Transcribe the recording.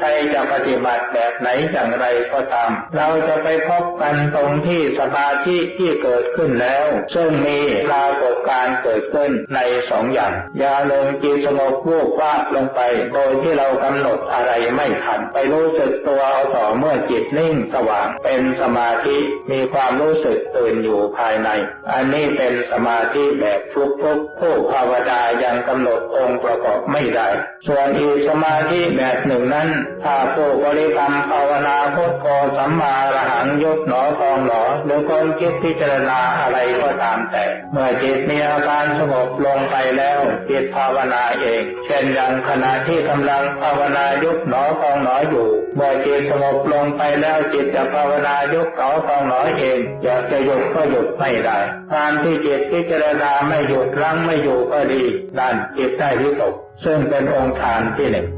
ใครจะปฏิบัติแบบไหนอย่างไรก็ตาม เราจะไปพบกันตรงที่สมาธิที่เกิดขึ้นแล้ว ซึ่งมีปราก เกิดขึ้นในสองอย่างยาลงจิตสงบวูบวาบลงไป โดยที่เรากำหนดอะไรไม่ทันไปรู้สึกตัวเอาต่อเมื่อจิตนิ่งสว่างเป็นสมาธิมีความรู้สึกตื่นอยู่ภายใน อันนี้เป็นสมาธิแบบฟลุกๆผู้ภาวนายังกำหนดองค์ประกอบไม่ได้ ส่วนอีกสมาธิแบบหนึ่งนั้นถ้าผู้บริกรรมภาวนาพุทโธสัมมาอรหังยศหนอทองหนอหรือคนคิดพิจารณาอะไรก็ตามแต่ เมื่อจิตมีอาการการสงบลงไปแล้วจิตภาวนาเอง เช่นอย่างขณะที่กำลังภาวนายุบหนอทองหนออยู่เมื่อจิตสงบลงไปแล้วจิตจะภาวนายุบเขาทองหนอเองอยากจะหยุดก็หยุดไม่ได้การที่จิตพิจารณาไม่หยุดรั้งไม่อยู่ก็ดีนั่นจิตได้วิตกซึ่งเป็นองค์ฌานที่หนึ่ง